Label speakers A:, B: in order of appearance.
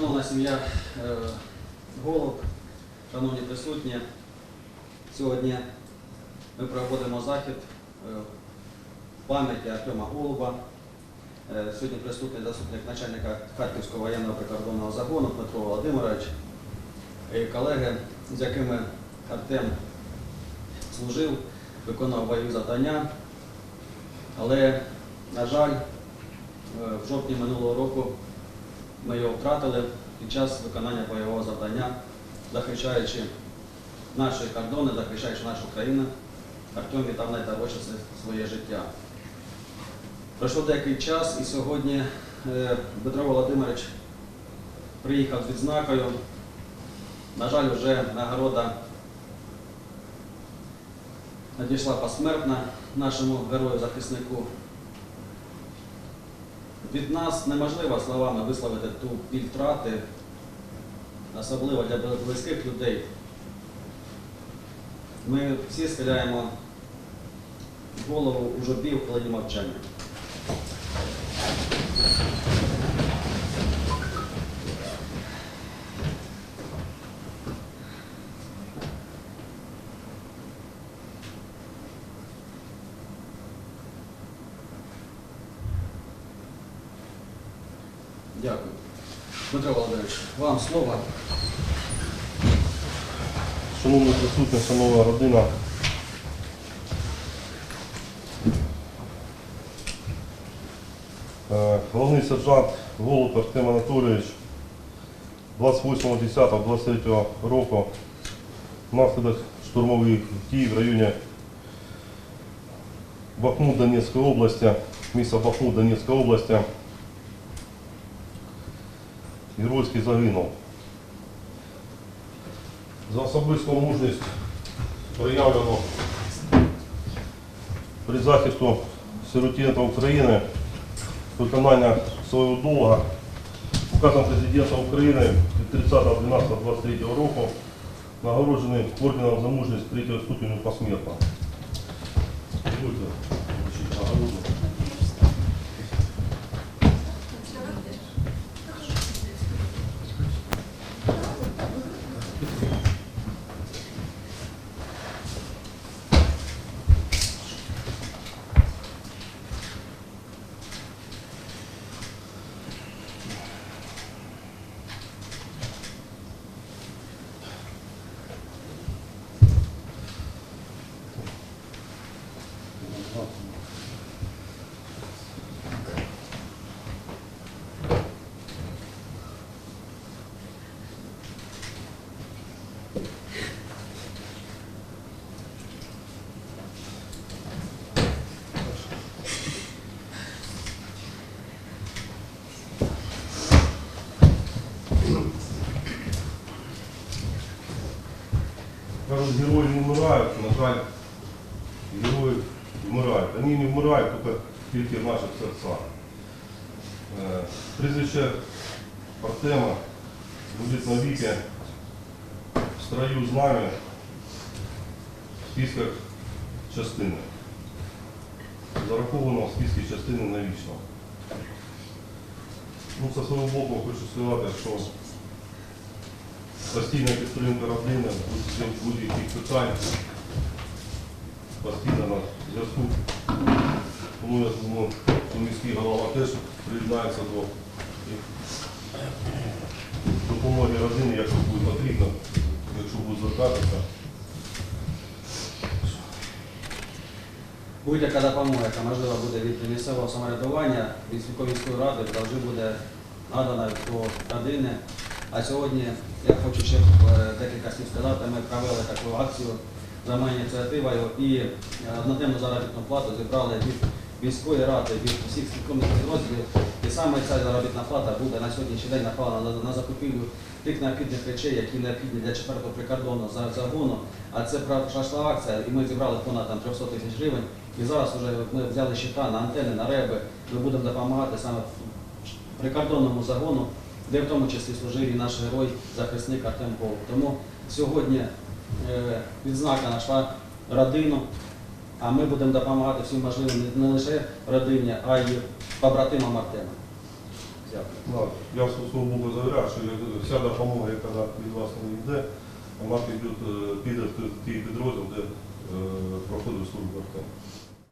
A: Шановна сім'я е, Голуб, шановні присутні, сьогодні ми проводимо захід е, пам'яті Артема Голуба. Е, Сьогодні присутній заступник начальника Харківського воєнного прикордонного загону Дмитро Володимирович і колеги, з якими Артем служив, виконував бойові завдання. Але, на жаль, в жовтні минулого року ми його втратили під час виконання бойового завдання, захищаючи наші кордони, захищаючи нашу країну. Артем віддав найдорожче своє життя. Пройшов деякий час і сьогодні Дмитро Володимирович приїхав з відзнакою. На жаль, вже нагорода надійшла посмертна нашому герою-захиснику. Від нас неможливо словами висловити ту біль втрати, особливо для близьких людей. Ми всі схиляємо голову у жобі в хвилині мовчання. Дякую. Дмитро Володимирович, вам слово.
B: Шановні присутні, шановна родина. Е, Головний сержант Голуб Артем Анатолійович 28.10.23 року внаслідок штурмових дій в районі Бахмут Донецької області, міста Бахмут Донецької області, геройський загинув. За особисту мужність проявлену при захисту сиротінта України, виконання свого долга указом президента України від 30.12.23 року нагороджений орденом за мужність третього ступеню посмертно. Кажуть, герої не вмирають, на жаль, герої Вони не вмирають тільки, в наших серцях. Е, Прізвище Артема буде навіки в строю з нами в списках частини. Зараховано в списки частини навічно. Ну, со свого боку хочу сказати, що постійна підтримка родини будь-яких питань, постійно на зв'язку. Тому я думаю, міський голова теж приєднається до допомоги родині, якщо буде потрібно, якщо буде звертатися.
A: Будь-яка допомога, яка можлива буде від місцевого самоврядування, від Свіковійської ради, завжди буде надана до родини. А сьогодні я хочу ще е, декілька слів сказати. Ми провели таку акцію за моєю ініціативою і е, одноденну заробітну плату зібрали від міської ради, від всіх слідкомних підрозділів. І саме ця заробітна плата буде на сьогоднішній день направлена на, на закупівлю тих необхідних речей, які необхідні для 4-го прикордонного за- загону. А це пройшла акція, і ми зібрали понад там, 300 тисяч гривень. І зараз вже ми взяли щита на антени, на реби. Ми будемо допомагати саме прикордонному загону, де в тому числі служив і наш герой, захисник Артем Голуб. Тому сьогодні е, відзнака знайшла родину, а ми будемо допомагати всім можливим не лише родині, а й побратимам Артема. Дякую.
B: Я в свого Богу заявляю, що вся допомога, яка від вас не йде, вона піде, е, під той підрозділ, де е, проходить службу Артем.